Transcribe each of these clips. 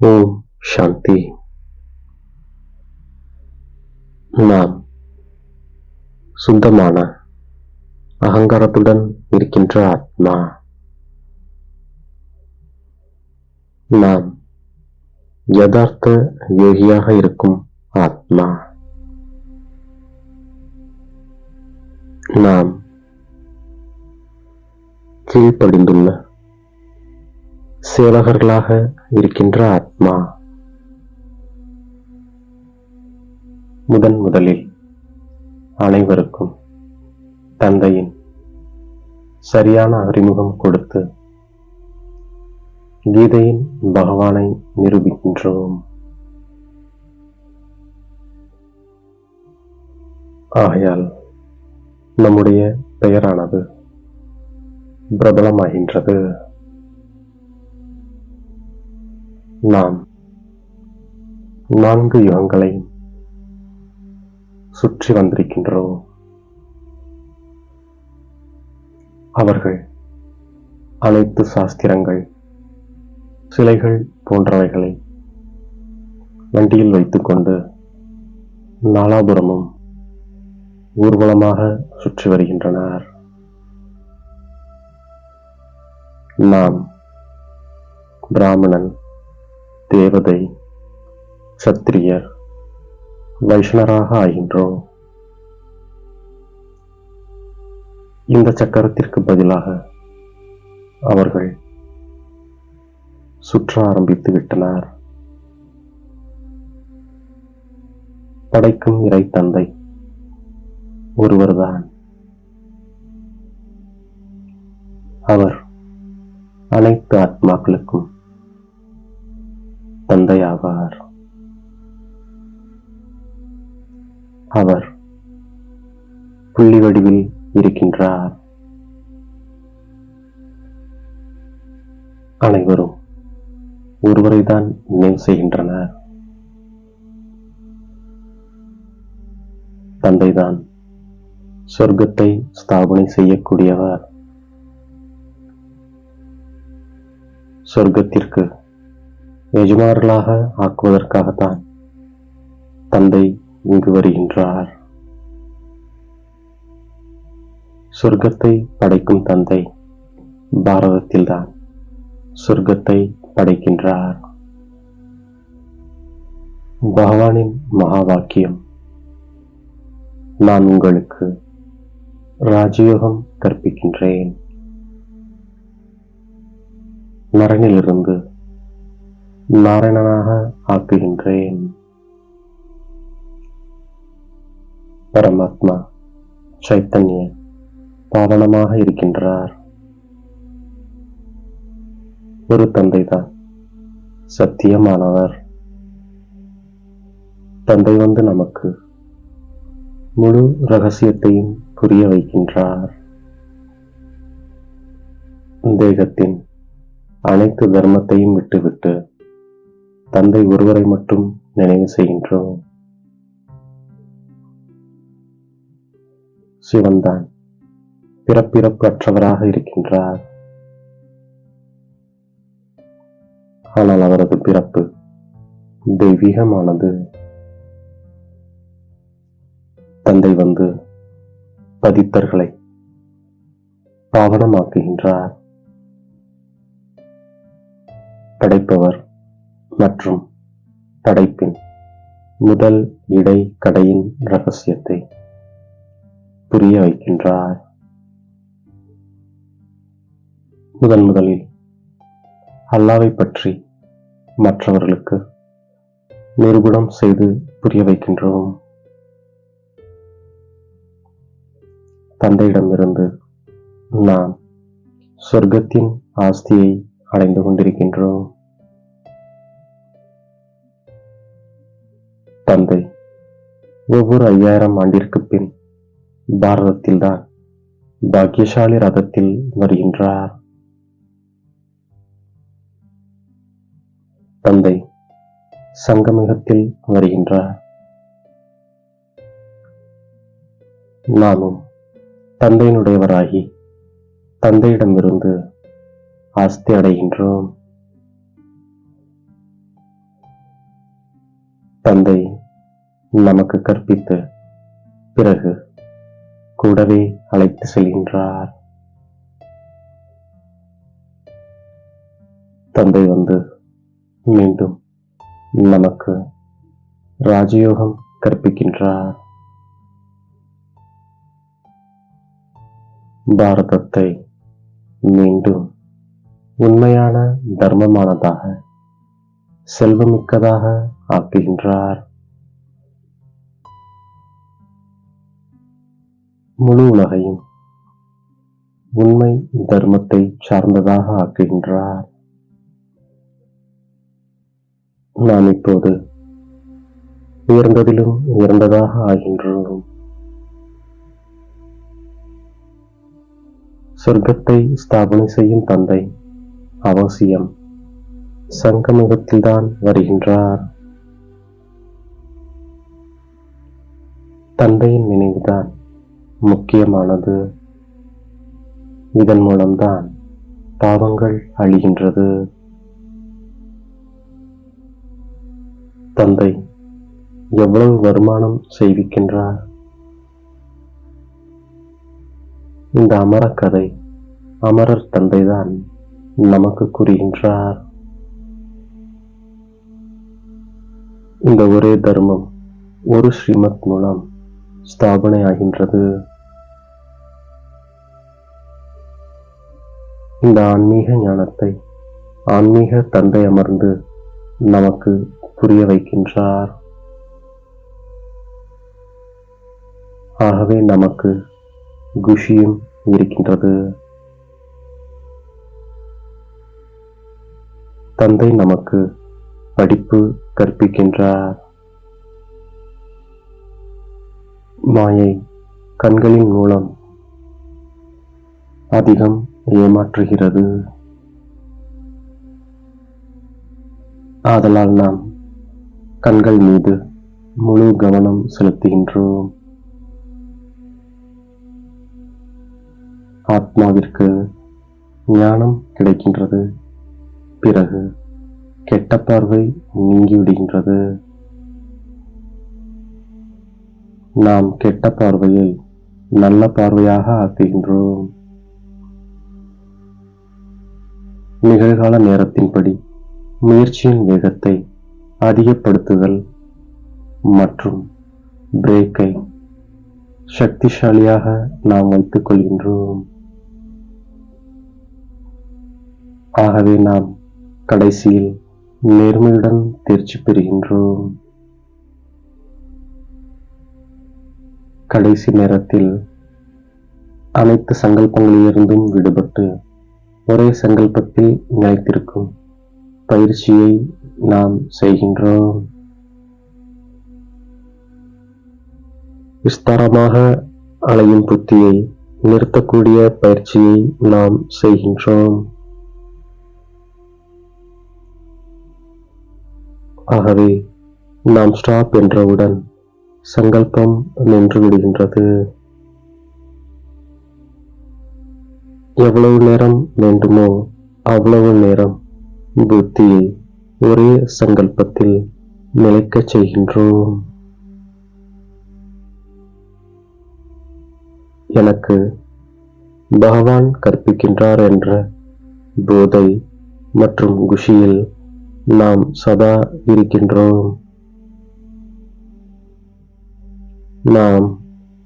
ஓம் சாந்தி நாம் சுத்தமான அகங்காரத்துடன் இருக்கின்ற ஆத்மா நாம் யதார்த்த யோகியாக இருக்கும் ஆத்மா நாம் கீழ்ப்படிந்துள்ள சேவகர்களாக இருக்கின்ற ஆத்மா. முதன் முதலில் அனைவருக்கும் தந்தையின் சரியான அறிமுகம் கொடுத்து கீதையின் பகவானை நிரூபிக்கின்றோம். ஆகையால் நம்முடைய பெயரானது பிரபலமாகின்றது. நாம் நான்கு யுகங்களையும் சுற்றி வந்திருக்கின்றோம். அவர்கள் அனைத்து சாஸ்திரங்கள் சிலைகள் போன்றவைகளை வண்டியில் வைத்துக்கொண்டு நாலாபுரமும் ஊர்வலமாக சுற்றி வருகின்றனர். நாம் பிராமணன் தேவதை சத்திரியர் வைஷ்ணராக ஆகின்றோம். இந்த சக்கரத்திற்கு பதிலாக அவர்கள் சுற்ற ஆரம்பித்து விட்டனர். படைக்கும் இறை தந்தை ஒருவர்தான். அவர் அனைத்து ஆத்மாக்களுக்கும் தந்தையாவார். அவர் புள்ளி வடிவில் இருக்கின்றார். அனைவரும் ஒருவரைதான் நினைவு செய்கின்றனர். தந்தைதான் சொர்க்கத்தை ஸ்தாபனை செய்யக்கூடியவர். சொர்க்கத்திற்கு எஜமானர்களாக ஆக்குவதற்காகத்தான் தந்தை இங்கு வருகின்றார். சொர்க்கத்தை படைக்கும் தந்தை பாரதத்தில்தான் சொர்க்கத்தை படைக்கின்றார். பகவானின் மகா வாக்கியம் நான் உங்களுக்கு ராஜயோகம் கற்பிக்கின்றேன். நரனிலிருந்து நாராயணனாக ஆக்குகின்றேன். பரமாத்மா சைத்தன்ய பாவனமாக இருக்கின்றார். ஒரு தந்தைதான் சத்தியமானவர். தந்தை வந்து நமக்கு முழு ரகசியத்தையும் புரிய வைக்கின்றார். தேகத்தின் அனைத்து தர்மத்தையும் விட்டுவிட்டு தந்தை ஒருவரை மட்டும் நினைவு செய்கின்றோம். சிவன்தான் பிறப்பிறப்பு அற்றவராக இருக்கின்றார். ஆனால் அவரது பிறப்பு தெய்வீகமானது. தந்தை வந்து பதித்தர்களை பாவனமாக்குகின்றார். படைப்பவர் மற்றும் படைப்பின் முதல் இடை கடையின் ரகசியத்தை புரிய வைக்கின்றார். முதன் முதலில் அல்லாவை பற்றி மற்றவர்களுக்கு நிரூபணம் செய்து புரிய வைக்கின்றோம். தந்தையிடமிருந்து நாம் சொர்க்கத்தின் ஆஸ்தியை அடைந்து கொண்டிருக்கின்றோம். தந்தை ஒவ்வொரு ஐயாயிரம் ஆண்டிற்கு பின் பாரதத்தில்தான் பாக்கியசாலி ரதத்தில் வருகின்றார். தந்தை சங்கமிகத்தில் வருகின்றார். நாமும் தந்தையினுடையவராகி தந்தையிடமிருந்து ஆஸ்தி அடைகின்றோம். தந்தை நமக்கு கற்பித்து பிறகு கூடவே அழைத்து செல்கின்றார். தந்தை வந்து மீண்டும் நமக்கு ராஜயோகம் கற்பிக்கின்றார். பாரதத்தை மீண்டும் உண்மையான தர்மமானதாக செல்வமிக்கதாக ஆக்குகின்றார். முழு உலகையும் உண்மை தர்மத்தை சார்ந்ததாக ஆக்குகின்றார். நாம் இப்போது உயர்ந்ததிலும் உயர்ந்ததாக ஆகின்றோம். சொர்க்கத்தை ஸ்தாபனை செய்யும் தந்தை அவசியம் சங்கமுகத்தில்தான் வருகின்றார். தந்தையின் நினைவுதான் முக்கியமானது. இதன் மூலம்தான் பாவங்கள் அழிகின்றது. தந்தை எவ்வளவு வருமானம் செய்விக்கின்றார்? இந்த அமர கதை அமரர் தந்தைதான் நமக்கு கூறுகின்றார். இந்த ஒரே தர்மம் ஒரு ஸ்ரீமத் மூலம் ஸ்தாபனை ஆகின்றது இந்த ஆன்மீக ஞானத்தை ஆன்மீக தந்தை அமர்ந்து நமக்கு புரிய வைக்கின்றார். ஆகவே நமக்கு குஷியும் இருக்கின்றது. தந்தை நமக்கு படிப்பு கற்பிக்கின்றார். மாயை கண்களின் மூலம் அதிகம் ஏமாற்றுகிறது. ஆதலால் நாம் கண்கள் மீது முழு கவனம் செலுத்துகின்றோம். ஆத்மாவிற்கு ஞானம் கிடைக்கின்றது. பிறகு கெட்ட பார்வை நீங்கிவிடுகின்றது. நாம் கெட்ட பார்வையை நல்ல பார்வையாக ஆக்குகின்றோம். நிகழ்கால நேரத்தின்படி முயற்சியின் வேகத்தை அதிகப்படுத்துதல் மற்றும் பிரேக்கை சக்திசாலியாக நாம் வைத்துக் கொள்கின்றோம். ஆகவே நாம் கடைசியில் நேர்மையுடன் தேர்ச்சி பெறுகின்றோம். கடைசி நேரத்தில் அனைத்து சங்கல்பங்களிலிருந்தும் விடுபட்டு ஒரே சங்கல்பத்தில் நிலைத்திருக்கும் பயிற்சியை நாம் செய்கின்றோம். விஸ்தாரமாக அலையும் புத்தியை நிறுத்தக்கூடிய பயிற்சியை நாம் செய்கின்றோம். ஆகவே நாம் ஸ்டாப் என்றவுடன் சங்கல்பம் நின்று விடுகின்றது. எவ்வளவு நேரம் வேண்டுமோ அவ்வளவு நேரம் புத்தியை ஒரே சங்கல்பத்தில் நிலைக்கச் செய்கின்றோம். எனக்கு பகவான் கற்பிக்கின்றார் என்ற போதை மற்றும் குஷியில் நாம் சதா இருக்கின்றோம். நாம்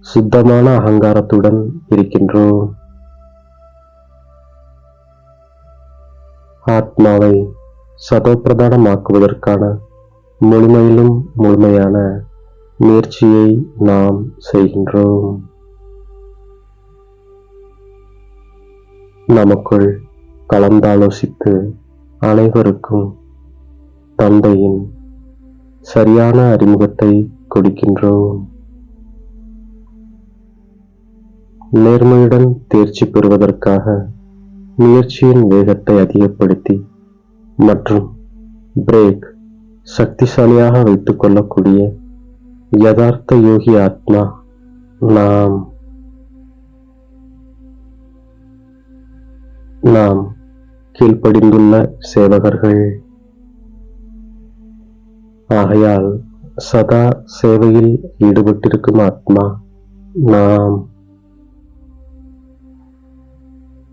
சுத்தமான அகங்காரத்துடன் இருக்கின்றோம். ஆத்மாவை சதோப்பிரதானமாக்குவதற்கான முழுமையிலும் முழுமையான முயற்சியை நாம் செய்கின்றோம். நமக்குள் கலந்தாலோசித்து அனைவருக்கும் தந்தையின் சரியான அறிமுகத்தை கொடுக்கின்றோம். நேர்மையுடன் தேர்ச்சி பெறுவதற்காக முயற்சியின் வேகத்தை அதிகப்படுத்தி மற்றும் பிரேக் சக்திசாலியாக வைத்துக் கொள்ளக்கூடிய யதார்த்த யோகி ஆத்மா நாம். நாம் கீழ்ப்படிந்துள்ள சேவகர்கள். ஆகையால் சதா சேவையில் ஈடுபட்டிருக்கும் ஆத்மா நாம்.